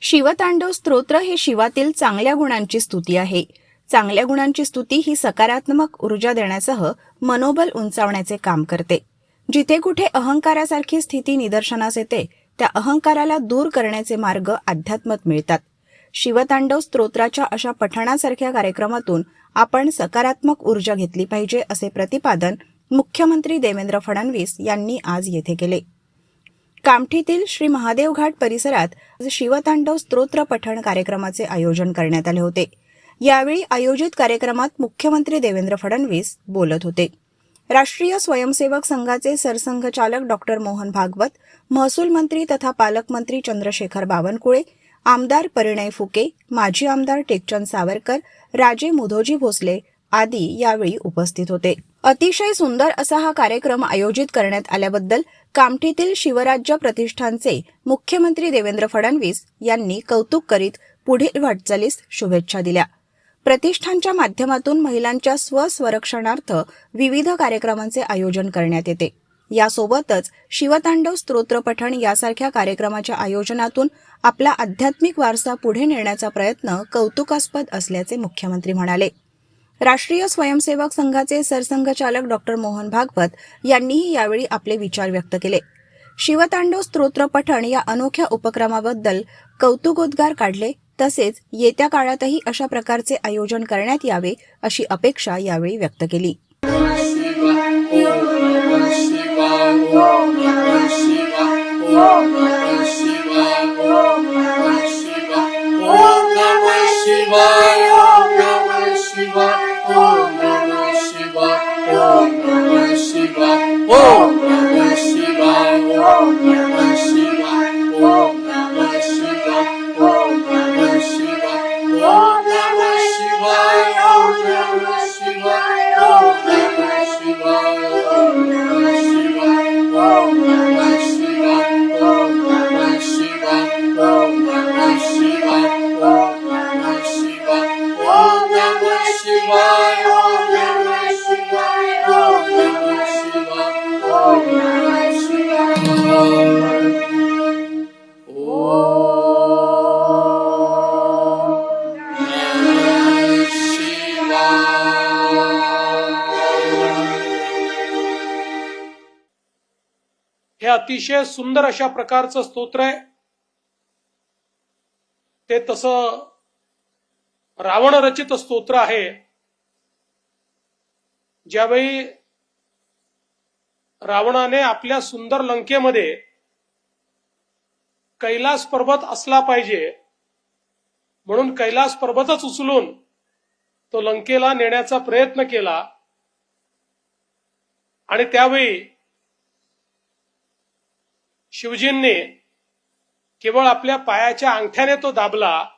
शिवतांडव स्तोत्र हे शिवातील चांगल्या गुणांची स्तुती आहे. चांगल्या गुणांची स्तुती ही सकारात्मक ऊर्जा देण्यासह मनोबल उंचावण्याचे काम करते. जिथे कुठे अहंकारासारखी स्थिती निदर्शनास येते त्या अहंकाराला दूर करण्याचे मार्ग अध्यात्मात मिळतात. शिवतांडव स्तोत्राच्या अशा पठणासारख्या कार्यक्रमातून आपण सकारात्मक ऊर्जा घेतली पाहिजे असे प्रतिपादन मुख्यमंत्री देवेंद्र फडणवीस यांनी आज येथे केले. कामठीतील श्री महादेव घाट परिसरात शिवतांडव स्तोत्र पठण कार्यक्रमाचे आयोजन करण्यात आले होते. यावेळी आयोजित कार्यक्रमात मुख्यमंत्री देवेंद्र फडणवीस बोलत होते. राष्ट्रीय स्वयंसेवक संघाचे सरसंघचालक डॉक्टर मोहन भागवत महसूल मंत्री तथा पालकमंत्री चंद्रशेखर बावनकुळे आमदार परिणय फुके माजी आमदार टेकचंद सावरकर राजे मुधोजी भोसले आदी यावेळी उपस्थित होते. अतिशय सुंदर असा हा कार्यक्रम आयोजित करण्यात आल्याबद्दल कामठीतील शिवराज्य प्रतिष्ठानचे मुख्यमंत्री देवेंद्र फडणवीस यांनी कौतुक करीत पुढील वाटचालीस शुभेच्छा दिल्या. प्रतिष्ठानच्या माध्यमातून महिलांच्या स्वस्वरक्षणार्थ विविध कार्यक्रमांचे आयोजन करण्यात येते. यासोबतच शिवतांडव स्तोत्र पठण यासारख्या कार्यक्रमाच्या आयोजनातून आपला आध्यात्मिक वारसा पुढे नेण्याचा प्रयत्न कौतुकास्पद असल्याचे मुख्यमंत्री म्हणाले. राष्ट्रीय स्वयंसेवक संघाचे सरसंघचालक डॉक्टर मोहन भागवत यांनीही यावेळी आपले विचार व्यक्त केले. शिवतांडव स्तोत्र पठण या अनोख्या उपक्रमाबद्दल कौतुकोद्गार काढले तसेच येत्या काळातही अशा प्रकारचे आयोजन करण्यात यावे अशी अपेक्षा यावेळी व्यक्त केली. Oh. हे अतिशय सुंदर अशा प्रकारचं स्तोत्र आहे. ते तसं रावण रचित स्तोत्र आहे. ज्यावेळी रावणाने आपल्या सुंदर लंकेमध्ये कैलास पर्वत असला पाहिजे म्हणून कैलास पर्वतच उचलून तो लंकेला नेण्याचा प्रयत्न केला. आणि त्यावेळी शिवजींनी केवळ आपल्या पायाच्या अंगठ्याने तो दाबला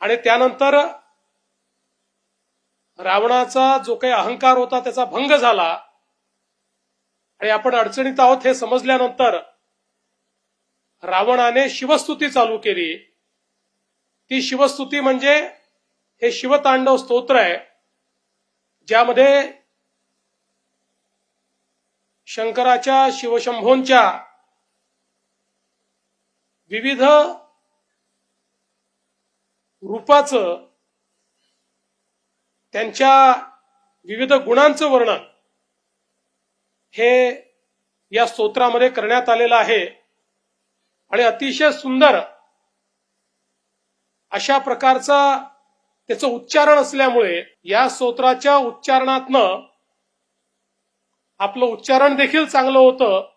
आणि त्यानंतर रावणाचा जो काही अहंकार होता त्याचा भंग झाला. आणि आपण अडचणीत आहोत हे समजल्यानंतर रावणाने शिवस्तुती चालू केली. ती शिवस्तुती म्हणजे हे शिवतांडव स्तोत्र आहे ज्यामध्ये शंकराच्या शिवशंभोंच्या विविध रूपाचं त्यांच्या विविध गुणांचं वर्णन हे या स्तोत्रामध्ये करण्यात आलेलं आहे. आणि अतिशय सुंदर अशा प्रकारचा त्याचं उच्चारण असल्यामुळे या स्तोत्राच्या उच्चारणातनं आपलं उच्चारण देखील चांगलं होतं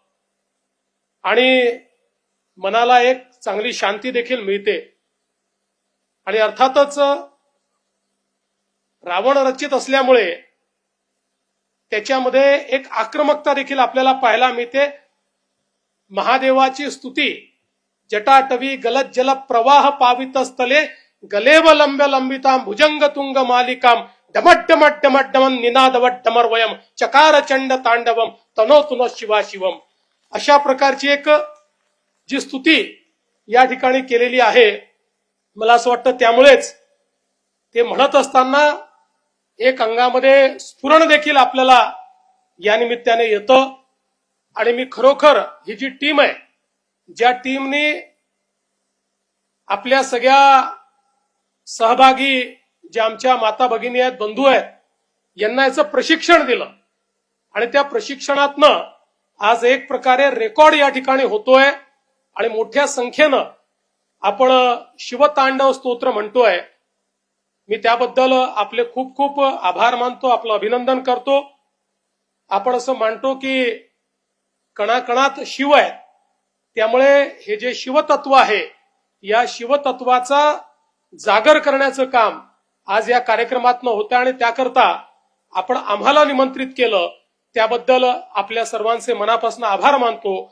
आणि मनाला एक चांगली शांती देखील मिळते. आणि अर्थातच रावण रचित असल्यामुळे त्याच्यामध्ये एक आक्रमकता देखील आपल्याला पाहायला मिळते. महादेवाची स्तुती जटाटवी गलत जल प्रवाह पावित स्थले गलेव लंब लंबिताम भुजंग तुंग मालिकाम डमट डमट डमट डमन निनादवट डमर्वयम चकार चंड तांडवम तनो तुनो शिवा शिवम. अशा प्रकारची एक जी स्तुती या ठिकाणी केलेली आहे. मला असं वाटतं त्यामुळेच ते म्हणत असताना एक अंगामध्ये स्फुरण देखील आपल्याला या निमित्ताने येतं. आणि मी खरोखर ही जी टीम आहे ज्या टीमनी आपल्या सगळ्या सहभागी ज्या आमच्या माता भगिनी आहेत बंधू आहेत यांना याचं प्रशिक्षण दिलं. आणि त्या प्रशिक्षणातनं आज एक प्रकारे रेकॉर्ड या ठिकाणी होतोय. आणि मोठ्या संख्येनं आपण शिवतांडव स्तोत्र म्हणतोय. मी त्याबद्दल आपले खूप खूप आभार मानतो आपलं अभिनंदन करतो. आपण असं मानतो की कणाकणात शिव आहे त्यामुळे हे जे शिवतत्व आहे या शिवतत्वाचा जागर करण्याचं काम आज या कार्यक्रमातनं होतं आणि त्याकरता आपण आम्हाला निमंत्रित केलं. त्याबद्दल आपल्या सर्वांचे मनापासून आभार मानतो.